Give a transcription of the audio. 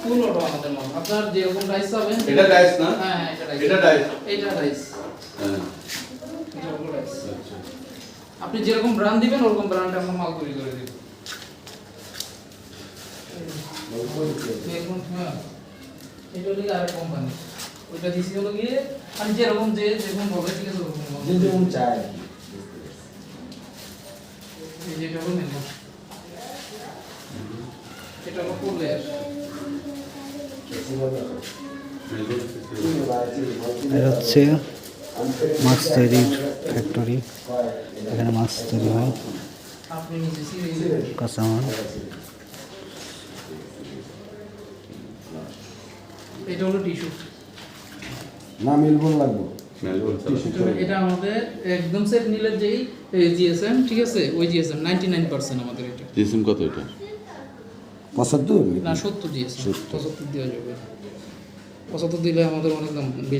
ফুল auto আমাদের মাল আপনার যেরকম রাইস পাবেন এটা ডাইস না হ্যাঁ হ্যাঁ এটা রাইস এটা ডাইস এটা রাইস হ্যাঁ এটা হলো রাইস আচ্ছা আপনি যেরকম ব্র্যান্ড দিবেন ওরকম ব্র্যান্ডে আমরা মাল তৈরি করে দিব দেখুন হ্যাঁ এটা হলো আর কোম্পানি ওইটা দিছি হলো গিয়ে আমি যেরকম যে যেরকম বলে ঠিক আছে ওরকম বলবো। যে যেমন চায় আর কি। এই যেটা হলো মেনু এটা হলো ফুল লেয়ার এটা হচ্ছে মাছ তৈরির ফ্যাক্টরি এখানে মাছ তৈরি হয়। কাঁচামাল এটা হলো টিস্যু। না মিলবন লাগবো। মেলবোর্ন স্যার এটা আমাদের একদম সেট নিলে যেই জিএসএম ঠিক আছে? ওই জিএসএম নাইনটি নাইন পার্সেন্ট আমাদের এটা। জিএসএম কত এটা? পঁচাত্তর? না সত্তর জিএসএম পঁচাত্তর দেওয়া যাবে। পঁচাত্তর দিলে আমাদের অনেক দাম বেশি।